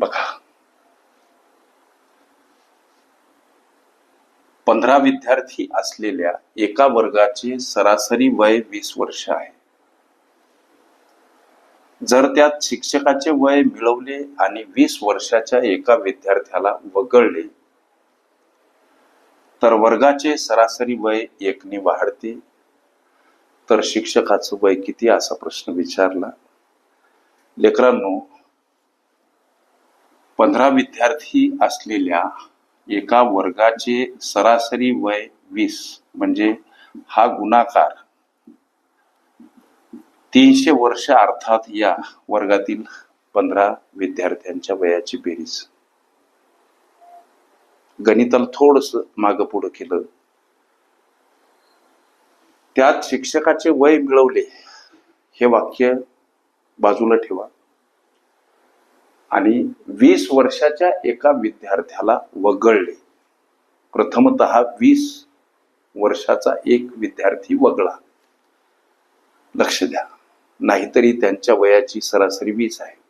बघा. पंधरा विद्यार्थी असलेल्या एका वर्गाचे सरासरी वय वीस वर्ष आहे. जर त्यात शिक्षकाचे वय मिळवले आणि वीस वर्षाच्या एका विद्यार्थ्याला वगळले तर वर्गाचे सरासरी वय एकने वाढते. तर शिक्षकाचं वय किती? असा प्रश्न विचारला. लेकरांनो पंधरा विद्यार्थी असलेल्या एका वर्गाचे सरासरी वय वीस म्हणजे हा गुणाकार तीनशे वर्ष अर्थात या वर्गातील पंधरा विद्यार्थ्यांच्या वयाची बेरीज. गणिताला थोडस माग पुढं केलं. त्यात शिक्षकाचे वय मिळवले हे वाक्य बाजूला ठेवा. आणि वीस वर्षाच्या एका विद्यार्थ्याला वगळले. प्रथमत वीस वर्षाचा एक विद्यार्थी वगळा. लक्ष द्या. नाहीतरी त्यांच्या वयाची सरासरी वीस आहे.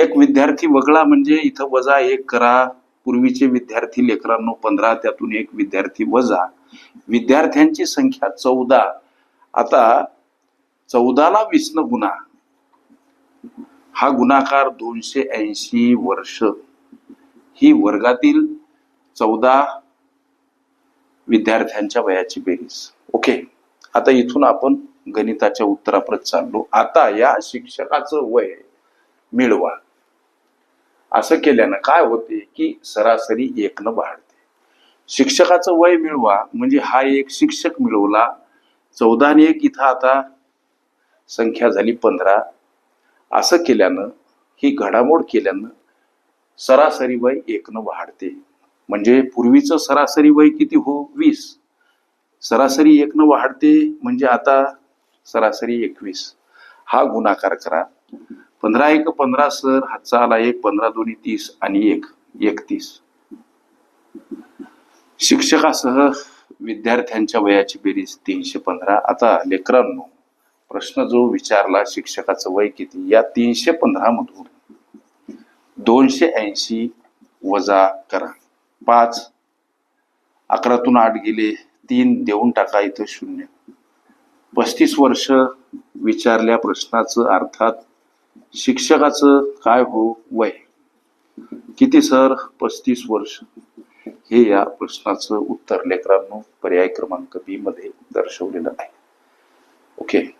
एक विद्यार्थी वगळा म्हणजे इथं वजा एक करा पूर्वीचे विद्यार्थी लेकरांनो पंधरा त्यातून एक विद्यार्थी वजा. विद्यार्थ्यांची संख्या चौदा. आता चौदाला वीसनं गुन्हा हा गुणाकार दोनशे ऐंशी वर्ष. ही वर्गातील चौदा विद्यार्थ्यांच्या वयाची बेरीज. ओके आता इथून आपण गणिताच्या उत्तराप्रत चाललो. आता या शिक्षकाचं वय मिळवा. असं केल्यानं काय होते की सरासरी एकनं वाढते. शिक्षकाचं वय मिळवा म्हणजे हा एक शिक्षक मिळवला. चौदा एक इथं आता संख्या झाली पंधरा. असं केल्यानं ही घडामोड केल्यानं सरासरी वय एकनं वाढते. म्हणजे पूर्वीचं सरासरी वय किती हो? वीस. सरासरी एकनं वाढते म्हणजे आता सरासरी एकवीस. हा गुणाकार करा. पंधरा एक पंधरा सर हातचा आला एक पंधरा दोन्ही तीस आणि एक एकतीस. शिक्षकासह विद्यार्थ्यांच्या वयाची बेरीज तीनशे पंधरा. आता लेकरांनो प्रश्न जो विचारला शिक्षकाचं वय किती या तीनशे पंधरा मधून दोनशे ऐंशी वजा करा. पाच. अकरातून आठ गेले तीन देऊन टाका इथं शून्य. पस्तीस वर्ष विचारल्या प्रश्नाचं अर्थात शिक्षकाचं काय हो वय? किती सर? पस्तीस वर्ष. हे या प्रश्नाचं उत्तर लेकरांनो पर्याय क्रमांक बी मध्ये दर्शवलेलं आहे. ओके